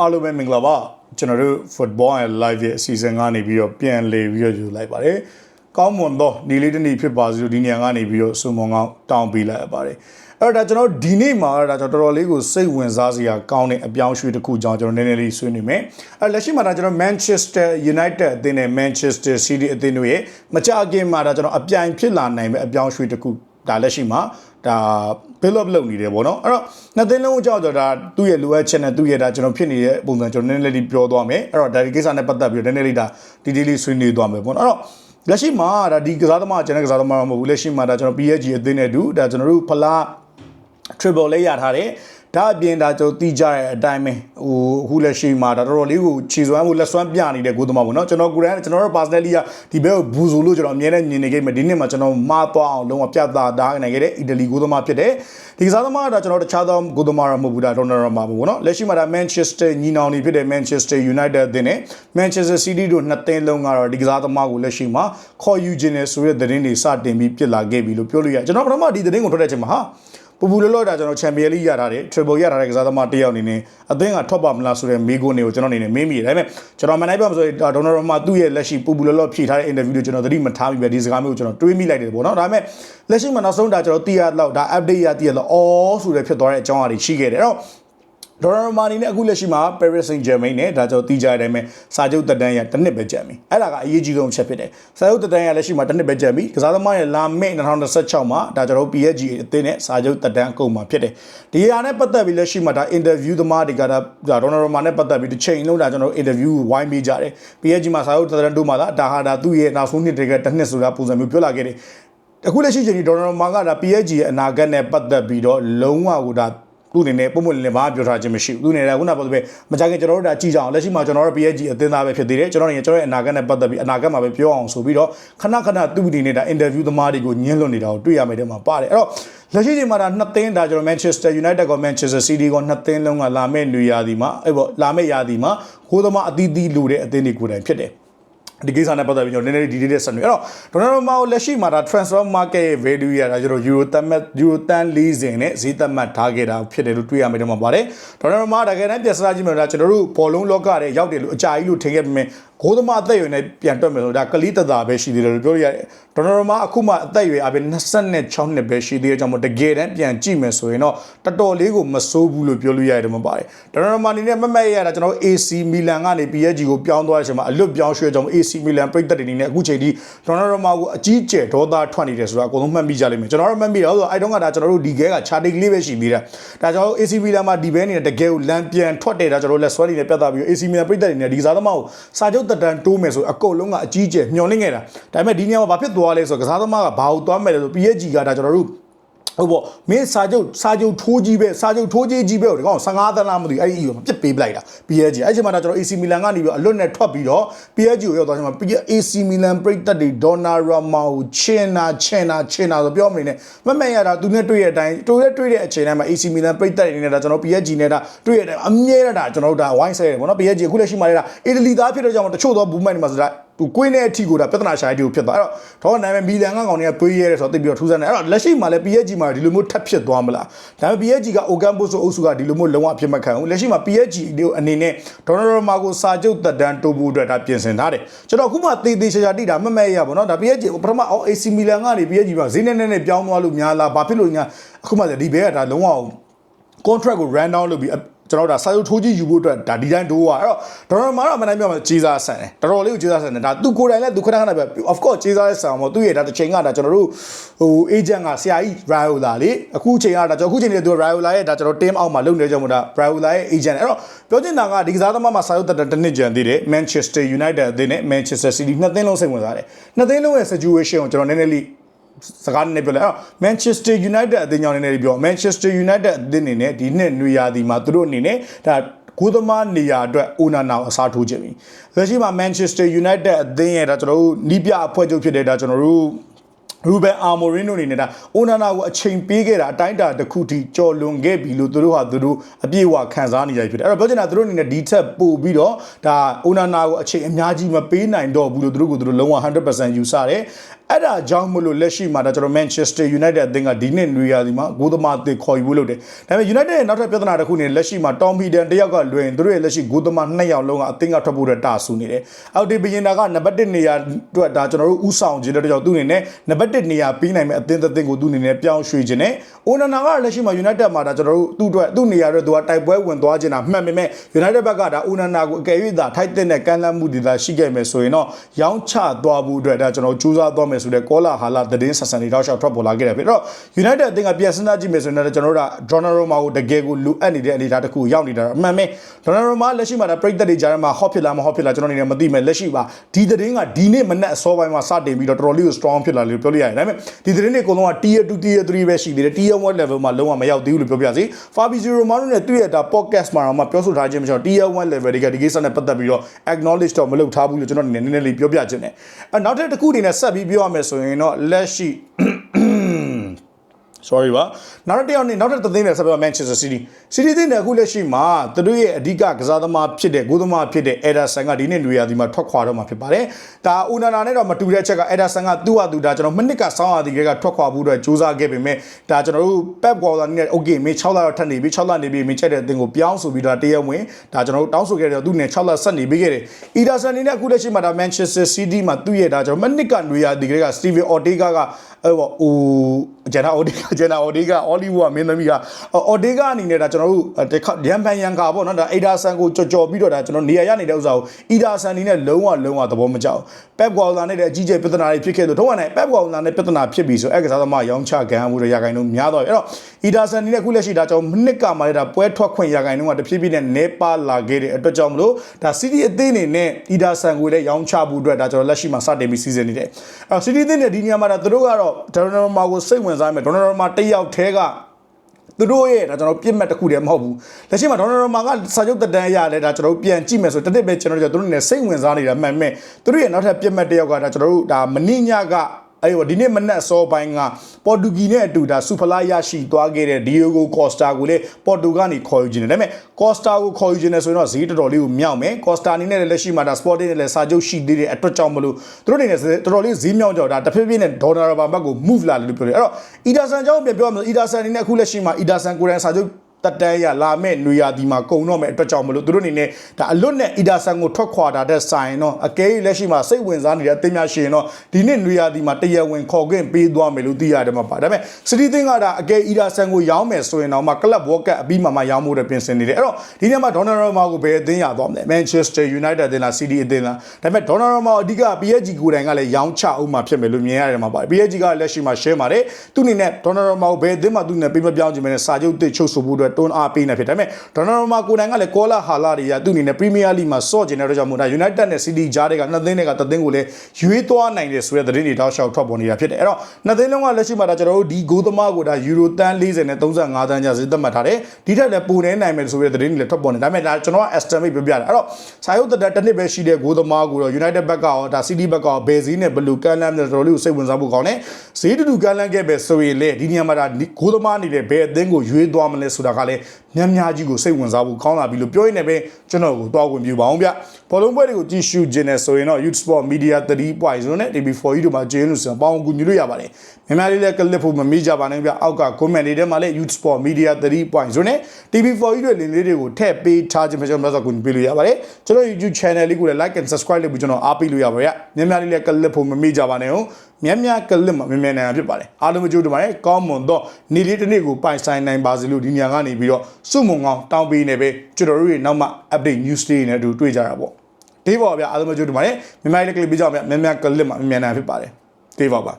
အားလုံးပဲမင်္ဂလာပါကျွန်တော်တို့ football and live ရဲ့အစီအစဉ်ကနေပြီးတော့ပြန်လေပြီးတော့ယူလိုက်ပါတယ်ကောင်းမွန်သောဒီလေးတစ်နေ့ဖြစ်ပါစေလို့ဒီနေရာကနေပြီးတော့စုံမုံကောင်းတောင်းပေးလိုက်ရပါတယ်အဲ့တော့ဒါကျွန်တော်ဒီနေ့မှာဒါကျွန်တော်တော်တော်လေးကိုစိတ်ဝင်စားစရာကောင်းတဲ့အပြောင်းအရွှေ့တစ်ခုကြောင့်ကျွန်တော်နည်းနည်းလေးဆွေးနွေးမယ်အဲ့လက်ရှိမှာဒါကျွန်တော် Manchester United အသင်းနဲ့ Manchester City အသင်းတို့ရဲ့မကြခင်မှာဒါကျွန်တော်အပြိုင်ဖြစ်လာနိုင်မဲ့အပြောင်းအရွှေ့တစ်ခု ဒါလက်ရှိမှာဒါ build up လုပ်နေတယ်ပေါ့နော်အဲ့တော့နှစ်သိန်းလုံးအကြောင်းတော့ဒါသူ့ရဲ့လိုအပ်ချက်နဲ့သူ့ရဲ့ဒါကျွန်တော်ဖြစ်နေတဲ့ပုံစံကျွန်တော်နည်းနည်းလေးပြောသွားမယ်အဲ့တော့ဒါဒီကိစ္စနဲ့ပတ်သက်ပြီးတော့နည်းနည်းလေးဒါဒီဒီလေးဆွေးနွေးသွားမယ်ပေါ့နော်အဲ့တော့လက်ရှိမှာဒါဒီကစားသမားကျွန်တော်ကစားသမားမဟုတ်ဘူးလက်ရှိမှာဒါကျွန်တော် PSG အသင်းနဲ့တူဒါကျွန်တော်တို့ဖလား triple လေးရထားတယ် ဒါအပြင်ဒါကျွန်တော်တီးကြတဲ့အတိုင်းပဲဟိုအခုလက်ရှိမှာဒါတော်တော်လေးကိုခြေစွမ်းမှုလက်စွမ်းပြနေတဲ့ကိုသမားပေါ့နော်ကျွန်တော်ကိုယ်တိုင်ကျွန်တော်တို့ personally ကဒီဘက်ကိုဘူဇိုလို့ကျွန်တော်အမြဲတမ်းမြင်နေခဲ့မယ်ဒီနှစ်မှာကျွန်တော်မှားသွားအောင်လုံးဝပြသတာနိုင်ခဲ့တဲ့အီတလီကိုသမားဖြစ်တယ်ဒီကစားသမားကဒါကျွန်တော်တခြားသောကိုသမားတော့မဟုတ်ဘူးဒါဒေါ်နယ်ရမာပေါ့နော်လက်ရှိမှာဒါ Manchester ညီနောင်နေဖြစ်တဲ့ Manchester United အသင်းနဲ့ Manchester City တို့နှစ်သင်းလုံးကတော့ဒီကစားသမားကိုလက်ရှိမှာခေါ်ယူခြင်းနဲ့ဆိုတဲ့သတင်းတွေစတင်ပြီးပြစ်လာခဲ့ပြီလို့ပြောလို့ရတယ်ကျွန်တော်ပထမဒီသတင်းကိုထွက်တဲ့အချိန်မှာဟာ ပူပူလောလောဒါကျွန်တော်ချန်ပီယံလိရထားတယ် triple ရထားတဲ့ကစားသမားတစ်ယောက်အနေနဲ့အသင်းကထွက်ပါမလားဆိုတဲ့မေးခွန်းတွေကိုကျွန်တော်အနေနဲ့မေးမိတယ်ဒါပေမဲ့ကျွန်တော်မနိုင်ပါမဆိုဒေါ်နယ်ရမာသူ့ရဲ့လက်ရှိပူပူလောလောဖြေထားတဲ့ interview တွေကျွန်တော်သတိမထားမိပဲဒီစကားမျိုးကိုကျွန်တော်တွေးမိလိုက်တယ်ပေါ့နော်ဒါပေမဲ့လက်ရှိမှာနောက်ဆုံးဒါကျွန်တော်သိရတော့ဒါ update ရသိရတော့အော်ဆိုတဲ့ဖြစ်သွားတဲ့အကြောင်းအရာတွေရှိခဲ့တယ်အဲ့တော့ ဒေါ်လာမာနီနဲ့အခုလက်ရှိမှာ Paris Saint-Germain နဲ့ဒါကြောင့်တီးကြတဲ့အတိုင်းပဲစာချုပ်တက်တန်းရတစ်နှစ်ပဲကြံပြီအဲ့ဒါကအရေးကြီးဆုံးချက်ဖြစ်တယ်စာချုပ်တက်တန်းရလက်ရှိမှာတစ်နှစ်ပဲကြံပြီကစားသမားရဲ့လာမယ့်2026မှာဒါကျွန်တော် PSG အသင်းနဲ့စာချုပ်တက်တန်းအကုန်မှာဖြစ်တယ်ဒီအရာနဲ့ပတ်သက်ပြီးလက်ရှိမှာဒါ interview သမားတွေကဒါဒေါ်လာမာနဲ့ပတ်သက်ပြီးတစ်ချိန်လုံးဒါကျွန်တော် interview ဝိုင်းပေးကြတယ် PSG မှာစာချုပ်တက်တန်းတို့မှာဒါဟာဒါသူ့ရဲ့နောက်ဆုံးနှစ်တည်းကတစ်နှစ်ဆိုတာပုံစံမျိုးပြောလာခဲ့တယ်အခုလက်ရှိချိန်ဒီဒေါ်လာမာကဒါ PSG ရဲ့အနာဂတ်နဲ့ပတ်သက်ပြီးတော့လုံးဝကိုဒါ သူ့အနေနဲ့ပုံမှန်လည်းဘာပြောထားခြင်းမရှိဘူးသူအနေနဲ့ခုနကပြောသလိုပဲမကြခင်ကျွန်တော်တို့ဒါကြည့်ကြအောင်လက်ရှိမှာကျွန်တော်တို့ PSG အသင်းသားပဲဖြစ်သေးတယ်ကျွန်တော်နေကျွန်တော်ရဲ့အနာဂတ်နဲ့ပတ်သက်ပြီးအနာဂတ်မှာပဲပြောအောင်ဆိုပြီးတော့ခဏခဏသူ့အနေနဲ့ဒါ interview သမားတွေကိုညှင်းလွတ်နေတာကိုတွေ့ရမယ်တဲ့မှာပါတယ်အဲ့တော့လက်ရှိချိန်မှာဒါနှစ်သင်းဒါကျွန်တော် Manchester United က Manchester City ကနှစ်သင်းလုံးကလာမယ့်နေရာဒီမှာအဲ့ပေါ့လာမယ့်ရာဒီမှာကိုယ်သမားအသီးသီးလိုတဲ့အသင်းတွေကိုယ်တိုင်ဖြစ်တယ် ဒီကိစ္စနဲ့ပတ်သက်ပြီးကျွန်တော်နည်းနည်းဒီဒီတဲ့ဆက်နွေးအဲ့တော့ဒေါ်နယ်မာကိုလက်ရှိမှာဒါ transfer market ရဲ့ value ရတာကျွန်တော် euro သတ်မှတ် euro တန်40နဲ့ဈေးသတ်မှတ်ထားခဲ့တာဖြစ်တယ်လို့တွေ့ရမယ်တော့မှာပါတယ်ဒေါ်နယ်မာတကယ်တမ်းပြစရာကြည့်မယ်ဒါကျွန်တော်တို့ဘောလုံးလောကရဲ့ရောက်တယ်လို့အကြာကြီးလို့ထင်ခဲ့ပေမဲ့ ဂိုးသမားအသက်အရွယ်နဲ့ပြန်တွက်မယ်ဆိုတော့ဒါကလီတသာပဲရှိသေးတယ်လို့ပြောရရတယ်ဒေါ်နယ်မာအခုမှအသက်အရွယ်အပြင်26နှစ်ပဲရှိသေးတဲ့ကြောင့်မို့တကယ်တမ်းပြန်ကြည့်မယ်ဆိုရင်တော့တော်တော်လေးကိုမဆိုးဘူးလို့ပြောလို့ရတယ်မှာပါတယ်ဒေါ်နယ်မာအနေနဲ့မမက်ရတာကျွန်တော် AC Milan ကနေ PSG ကိုပြောင်းသွားတဲ့အချိန်မှာအလွတ်ပြောင်းရွှေ့ကြောင့် AC Milan ပြိသက်တွေနေနဲ့အခုချိန်ထိဒေါ်နယ်မာကိုအကြီးကျယ်ဒေါသထွက်နေတယ်ဆိုတာအကုန်လုံးမှတ်မိကြလိမ့်မယ်ကျွန်တော်တို့မှတ်မိတယ်ဆိုတော့အဲတုန်းကဒါကျွန်တော်တို့ဒီကဲက charting လေးပဲရှိသေးတယ်ဒါကျွန်တော်တို့ AC Milan မှာဒီဘဲနေတဲ့တကယ်ကိုလမ်းပြန်ထွက်တယ်ဒါကျွန်တော်တို့လက်ဆွဲနေနဲ့ပြတ်သားပြီး AC Milan ပြိသက်တွေနေဒီစားသမားကိုစာချုပ်တက်တန်တိုးမယ်ဆိုအကုန်လုံးကအကြီးကျယ်မျှော်လင့်ခဲ့တာဒါပေမဲ့ဒီညမှာဘာဖြစ်သွားလဲဆိုတော့ကစားသမားကဘာကိုသွားမယ်လဲဆို PSG ကဒါကျွန်တော်တို့ ဟုတ်ပေါ့မင်းစာချုပ်စာချုပ်ထိုးကြီးပဲစာချုပ်ထိုးကြီးကြီးပဲဒီကောင်15သန်းလားမသိဘူးအဲ့ဒီအီကိုပြစ်ပေးပလိုက်တာ PSG အဲ့ချိန်မှာဒါကျွန်တော် AC Milan ကနေပြီးအလွတ်နဲ့ထွက်ပြီးတော့ PSG ကိုရောက်သွားချိန်မှာ AC Milan ပြိတ်တက်တွေ Donnarumma ကိုချင်နာချင်နာချင်နာဆိုပြောမနေနဲ့မမက်ရတာသူနဲ့တွေ့ရတဲ့အတိုင်းတွေ့ရတွေ့တဲ့အချိန်တိုင်းမှာ AC Milan ပြိတ်တက်တွေနေတာကျွန်တော် PSG နဲ့ဒါတွေ့ရတဲ့အမြဲတမ်းကျွန်တော်တို့ဒါဝိုင်းဆဲတယ်ဗောနော် PSG အခုလက်ရှိမှာလည်းဒါအီတလီသားဖြစ်တဲ့ကြောင့်တချို့သောဘူးမိုက်တွေမှာဆိုတာ သူကွင်းတဲ့အထီကိုဒါပြဿနာရှားတီကိုဖြစ်သွားအဲ့တော့တော့နာမည်မီလန်ကကောင်တွေကတွေးရဲတယ်ဆိုတော့သိပြီးတော့ထူးဆန်းတယ်အဲ့တော့လက်ရှိမှာလည်း PSG မှာဒီလိုမျိုးထပ်ဖြစ်သွားမလားဒါပေမဲ့ PSG က Ocampo ဆိုအုပ်စုကဒီလိုမျိုးလုံးဝအဖြစ်မခံဘူးလက်ရှိမှာ PSG ဒီအနေနဲ့ဒေါ်နယ်မာကိုစာချုပ်တက်တန်းတိုးဖို့အတွက်ဒါပြင်ဆင်ထားတယ်ကျွန်တော်အခုမှသေသေးချာချာတိတာမမဲရပါတော့ဒါ PSG ပထမအောင် AC Milan ကနေ PSG မှာဈေးနဲ့နဲ့ပြောင်းသွားလို့များလားဘာဖြစ်လို့ညာအခုမှဒီဘဲကဒါလုံးဝ contract ကို run down လုပ်ပြီး ကျွန်တော်ဒါစာရုပ်ထိုးကြီးယူဖို့အတွက်ဒါဒီတိုင်းတိုးอ่ะအဲ့တော့ဒေါ်လာမာတော့မနိုင်ပြောမှာကြီးစားဆန်တယ်တော်တော်လေးကိုကြီးစားဆန်တယ်ဒါသူကိုယ်တိုင်လည်းသူခဏခဏပဲ of course ကြီးစားတဲ့ဆန်ပေါ့သူရဲ့ဒါတစ်ချိန်ကဒါကျွန်တော်တို့ဟို agent ကဆရာကြီး Raiola လေအခုချိန်ကဒါကျွန်တော်အခုချိန်နေသူ Raiola ရဲ့ဒါကျွန်တော် team အောက်မှာလုပ်နေကြမှာဒါ Raiola ရဲ့ agent အဲ့တော့ပြောချင်တာကဒီကစားသမားမှာစာရုပ်တက်တဲ့နှစ်ကြံသေးတယ် Manchester United အသင်းနဲ့ Manchester City နှစ်သင်းလုံးစိတ်ဝင်စားတယ်နှစ်သင်းလုံးရဲ့ situation ကိုကျွန်တော်နည်းနည်းလေး စကားနဲ့ပြောလိုက်အောင် Manchester United အသင်းကြောင့်နည်းနည်းလေးပြော Manchester United အသင်းအနေနဲ့ဒီနှစ်နွေရာသီမှာသူတို့အနေနဲ့ဒါကိုသမားနေရာအတွက်အိုနာနာအစားထိုးခြင်းပြီလက်ရှိမှာ Manchester United အသင်းရဲ့ဒါကျွန်တော်တို့နီးပြအဖွဲ့ချုပ်ဖြစ်တဲ့ဒါကျွန်တော်တို့ ရူဘန်အာမိုရင်းတို့အနေနဲ့ဒါအိုနာနာကိုအချိန်ပေးခဲ့တာအတိုင်းအတာတစ်ခုထိကြော်လွန်ခဲ့ပြီလို့သူတို့ဟာသူတို့အပြည့်အဝခံစားနေကြဖြစ်တယ်အဲ့တော့ပြောချင်တာသူတို့အနေနဲ့ဒီထက်ပိုပြီးတော့ဒါအိုနာနာကိုအချိန်အများကြီးမပေးနိုင်တော့ဘူးလို့သူတို့ကသူတို့လုံးဝ100%ယူဆတယ်အဲ့ဒါကြောင့်မလို့လက်ရှိမှာဒါကျွန်တော် Manchester United အသင်းကဒီနှစ်နွေရာသီမှာဂိုးသမားအသစ်ခေါ်ယူဖို့လုပ်တယ်ဒါပေမဲ့ United ရဲ့နောက်ထပ်ပြဿနာတစ်ခုနေလက်ရှိမှာ Tom Heaton တယောက်ကလွင်သူတို့ရဲ့လက်ရှိဂိုးသမားနှစ်ယောက်လုံးကအသင်းကထွက်ဖို့အတွက်တာဆူနေတယ်အောက်ဒီဘီယင်နာကနံပါတ်1နေရာအတွက်ဒါကျွန်တော်တို့ဥဆောင်ခြင်းတဲ့ကြောင့်သူ့အနေနဲ့နံပါတ်1နေရာပြီးနိုင်မဲ့အသင်းတစ်သင်းကိုသူ့အနေနဲ့ပြောင်းရွှေ့ခြင်းနဲ့အိုနာနာကလက်ရှိမှာ United မှာဒါကျွန်တော်တို့သူ့အတွက်သူ့နေရာအတွက်သူကတိုက်ပွဲဝင်သွားခြင်းတာမှန်ပေမဲ့ United ဘက်ကဒါအိုနာနာကိုအကယ်၍သာထိုက်တဲ့နဲ့ကမ်းလှမ်းမှုတွေသာရှိခဲ့မယ်ဆိုရင်တော့ရောင်းချသွားဖို့အတွက်ဒါကျွန်တော်ကြိုးစားသွားမယ်ဆိုတဲ့ကောလာဟာလာသတင်းဆက်ဆံတွေတောက်လျှောက်ထွက်ပေါ်လာခဲ့တယ်ဖြစ်တော့ United အသင်းကပြန်စဉ်းစားကြည့်မယ်ဆိုရင်တော့ကျွန်တော်တို့က Donnarumma ကိုတကယ်ကိုလိုအပ်နေတဲ့အနေအထားတစ်ခုရောက်နေတာအမှန်ပဲ Donnarumma လက်ရှိမှာဒါပြိသက်တွေကြားထဲမှာ hot ဖြစ်လာမ hot ဖြစ်လာကျွန်တော်အနေနဲ့မသိမဲ့လက်ရှိပါဒီသတင်းကဒီနေ့မနက်အစောပိုင်းမှာစတင်ပြီးတော့တော်တော်လေးကို strong ဖြစ်လာလို့ပြောလို့ရတယ်ဒါပေမဲ့ဒီသတင်းတွေအကုန်လုံးက tier 2 tier 3ပဲရှိသေးတယ် tier 1 level မှာလုံးဝမရောက်သေးဘူးလို့ပြောပြစီ Fabrizio Romano နဲ့သူ့ရဲ့ဒါ podcast မှာတော့မှပြောဆိုထားခြင်းမရှိတော့ tier 1 level တွေကဒီကိစ္စနဲ့ပတ်သက်ပြီးတော့ acknowledge တော့မလုပ်ထားဘူးလို့ကျွန်တော်အနေနဲ့နည်းနည်းလေးပြောပြခြင်းတယ်အဲနောက်ထပ်တစ်ခုအနေနဲ့ဆက်ပြီးပြောရမယ်ဆိုရင်တော့လက်ရှိ sorry ပါနောက်တစ်ယောက်နေနောက်တစ်သသိန်းနဲ့ဆက်ပြော Manchester City City သင်းနဲ့အခုလက်ရှိမှာသူတို့ရဲ့အဓိကကစားသမားဖြစ်တဲ့ဂိုးသမားဖြစ်တဲ့ Ederson ကဒီနေ့လူရသည်မှာထွက်ခွာတော့မှာဖြစ်ပါတယ်ဒါဦးနာနာနဲ့တော့မတူတဲ့အချက်က Ederson ကသူ့ဟာသူဒါကျွန်တော်မိနစ်ကစောင်းရသည်ကထွက်ခွာဖို့အတွက်ကြိုးစားခဲ့ပေမဲ့ဒါကျွန်တော်တို့ Pep Guardiola နဲ့ okay မင်း6လတော့ထပ်နေပြီ6လနေပြီမင်းချက်တဲ့အသင်းကိုပြောင်းဆိုပြီးတော့တရက်ဝင်ဒါကျွန်တော်တို့တောင်းဆိုခဲ့တယ်သူနဲ့6လဆက်နေပြီးခဲ့တယ် Ederson အနေနဲ့အခုလက်ရှိမှာဒါ Manchester City မှာသူ့ရဲ့ဒါကျွန်တော်မိနစ်ကနေရသည်က Steven Ortega ကအဲ့ပေါ့ဟိုဂျန်နာအော်ဒီဂါဂျန်နာအော်ဒီဂါအော်လီဝူကမင်းသမီးကအော်ဒီဂါအနေနဲ့ဒါကျွန်တော်တို့ရန်ပန်ရန်ကာပေါ့နော်ဒါအိဒါဆန်ကိုကြော်ကြော်ပြီးတော့ဒါကျွန်တော်နေရာရနေတဲ့ဥစ္စာကိုအီဒါဆန်အနေနဲ့လုံးဝလုံးဝသဘောမကျဘူးပက်ဂွာလာနဲ့လည်းအကြီးကျယ်ပြဿနာတွေဖြစ်ခဲ့လို့တော့နဲ့ပက်ဂွာလာနဲ့ပြဿနာဖြစ်ပြီးဆိုအဲ့ကစားသမားရောင်းချခံမှုတွေရခိုင်လုံးများတော့အဲ့တော့အီဒါဆန်အနေနဲ့အခုလက်ရှိဒါကျွန်တော်မိနစ်ကမှလည်းဒါပွဲထွက်ခွင့်ရခိုင်လုံးကတဖြည်းဖြည်းနဲ့နေပါလာခဲ့တဲ့အတွက်ကြောင့်မလို့ဒါစီးတီအသင်းအနေနဲ့အီဒါဆန်ကိုလည်းရောင်းချဖို့အတွက်ဒါကျွန်တော်လက်ရှိမှာစတင်ပြီးစီစဉ်နေတယ်အဲ့စီးတီအသင်းနဲ့ဒီနေရာမှာဒါသူတို့ကတော့ဒေါ်နယ်မာကိုစိတ်ဝင်စားမယ်ဒေါ်နယ်မာတယောက်တည်းကသူတို့ရဲ့ဒါကျွန်တော်ပြစ်မှတ်တစ်ခုတည်းမဟုတ်ဘူးလက်ရှိမှာဒေါ်နယ်မာကစာချုပ်တက်တန်းရလဲဒါကျွန်တော်ပြန်ကြည့်မယ်ဆိုတစ်နှစ်ပဲကျွန်တော်တို့သူတို့နဲ့စိတ်ဝင်စားနေတာမှန်မဲ့သူတို့ရဲ့နောက်ထပ်ပြစ်မှတ်တစ်ယောက်ကဒါကျွန်တော်တို့ဒါမနစ်ညက အဲ့ဒီဒီနေ့မနက်စောပိုင်းကပေါ်တူဂီနဲ့အတူဒါစူဖလာရရှိသွားခဲ့တဲ့ဒီယိုဂိုကော့စတာကိုလည်းပေါ်တူကနေခေါ်ယူခြင်းတယ်ဒါပေမဲ့ကော့စတာကိုခေါ်ယူခြင်းနဲ့ဆိုရင်တော့ဈေးတော်တော်လေးကိုမြောက်မယ်ကော့စတာအနေနဲ့လည်းလက်ရှိမှာဒါစပေါ်တင်းနဲ့လည်းစာချုပ်ရှိသေးတဲ့အတွက်ကြောင့်မလို့သူတို့အနေနဲ့တော်တော်လေးဈေးမြောက်ကြတာတဖြည်းဖြည်းနဲ့ဒေါ်လာဘာဘတ်ကို move လာလို့ပြောတယ်အဲ့တော့အီဒါဆန်ကြောင့်ပြန်ပြောရမယ်အီဒါဆန်အနေနဲ့အခုလက်ရှိမှာအီဒါဆန်ကိုယ်တိုင်စာချုပ် တက်တန်းရလာမဲ့နွေရာသီမှာကုံတော့မဲ့အတွက်ကြောင့်မလို့သူတို့အနေနဲ့ဒါအလွတ်နဲ့အီဒါဆန်ကိုထွက်ခွာတာတဲ့ဆိုင်တော့အကဲလက်ရှိမှာစိတ်ဝင်စားနေတဲ့အသင်းများရှင်တော့ဒီနှစ်နွေရာသီမှာတရဝင်ခေါ်ခွင့်ပေးသွားမယ်လို့သိရတယ်မှာပါဒါပေမဲ့စတီသင်းကဒါအကဲအီဒါဆန်ကိုရောင်းမယ်ဆိုရင်တော့မှကလပ်ဝေါ်ကတ်အပြီးမှမှရောင်းဖို့တဲ့ပြင်ဆင်နေတယ်အဲ့တော့ဒီနေ့မှာဒေါ်နယ်ရောမာကိုဘယ်အသင်းရသွားမလဲ Manchester United အသင်းလား City အသင်းလားဒါပေမဲ့ဒေါ်နယ်ရောမာအဓိက PSG ကိုယ်တိုင်ကလည်းရောင်းချအောင်မှဖြစ်မယ်လို့မြင်ရတယ်မှာပါ PSG ကလက်ရှိမှာ share ပါတယ်သူအနေနဲ့ဒေါ်နယ်ရောမာကိုဘယ်အသင်းမှသူနဲ့ပေးမပြောင်းချင်မယ်စာချုပ်တစ်ချုပ်ဆိုဖို့အတွက်တွန်းအားပေးနေဖြစ်ဒါပေမဲ့ဒေါ်နယ်ရိုမာကိုနိုင်ကလည်းကောလာဟာလာတွေကသူ့အနေနဲ့ပရီးမီးယားလိမှာစော့ကျင်တဲ့အတွက်ကြောင့်မို့ဒါ United နဲ့ City ကြားတွေကနှစ်သင်းတွေကတသင်းကိုလည်းရွေးသွားနိုင်တယ်ဆိုတဲ့သတင်းတွေတောက်လျှောက်ထွက်ပေါ်နေတာဖြစ်တယ်အဲ့တော့နှစ်သင်းလုံးကလက်ရှိမှာဒါကျွန်တော်တို့ဒီဂိုးသမားကိုဒါယူရိုတန်း40နဲ့35တန်းကြာဈေးသတ်မှတ်ထားတယ်ဒီထက်လည်းပိုနေနိုင်မယ်ဆိုတဲ့သတင်းတွေလည်းထွက်ပေါ်နေဒါပေမဲ့ဒါကျွန်တော်က estimate ပြောပြတာအဲ့တော့စာရုပ်တက်တစ်နှစ်ပဲရှိတဲ့ဂိုးသမားကိုတော့ United ဘက်ကရောဒါ City ဘက်ကရောဘယ်ဈေးနဲ့ဘယ်လိုကမ်းလှမ်းတယ်တော်တော်လေးကိုစိတ်ဝင်စားဖို့ကောင်းတယ်ဈေးတူတူကမ်းလှမ်းခဲ့ပဲဆိုရင်လေဒီနေရာမှာဒါဂိုးသမားအနေနဲ့ဘယ်အသင်းကိုရွေးသွားမလဲဆိုတာကလည်းများများကြီးကိုစိတ်ဝင်စားဖို့ကောင်းလာပြီလို့ပြောရင်းနဲ့ပဲကျွန်တော်ကိုတွားဝင်ပြပါအောင်ဗျဘောလုံးပွဲတွေကိုကြည့်ရှုခြင်းနဲ့ဆိုရင်တော့ Youth Sport Media 3.0နဲ့ TV4 တို့မှာကျေးဇူးတင်ပေါင်းကူညီလို့ရပါတယ်မြန်မာလေးလည်းကလစ်ဖို့မမေ့ကြပါနဲ့ဗျအောက်က comment တွေထဲမှာလည်း Youth Sport Media 3.0နဲ့ TV4 တို့လင်းလေးတွေကိုထည့်ပေးထားခြင်းပဲကျွန်တော်တို့ကူညီပေးလို့ရပါတယ်ကျွန်တော် YouTube channel လေးကိုလည်း like and subscribe လုပ်ပြီးကျွန်တော်အားပေးလို့ရပါတယ်မြန်မာလေးလည်းကလစ်ဖို့မမေ့ကြပါနဲ့ဟုတ် မြန်မြန်ကလစ်မှာမြန်မြန်နိုင်ဖြစ်ပါတယ်အားလုံးကြိုးတင်ပါတယ်ကောင်းမွန်တော့နေ့လေးတစ်နေ့ကိုပိုင်ဆိုင်နိုင်ပါစေလို့ဒီညကနေပြီးတော့စုမုံကောင်းတောင်းပေးနေပဲကျွန်တော်တို့ရဲ့နောက်မှ update news တွေနဲ့အတူတွေ့ကြတာပေါ့ဒေးပါဗျာအားလုံးကြိုးတင်ပါတယ်မြန်မာလေးကလစ်ပြီးကြအောင်ဗျမြန်မြန်ကလစ်မှာမြန်မြန်နိုင်ဖြစ်ပါတယ်ဒေးပါပါ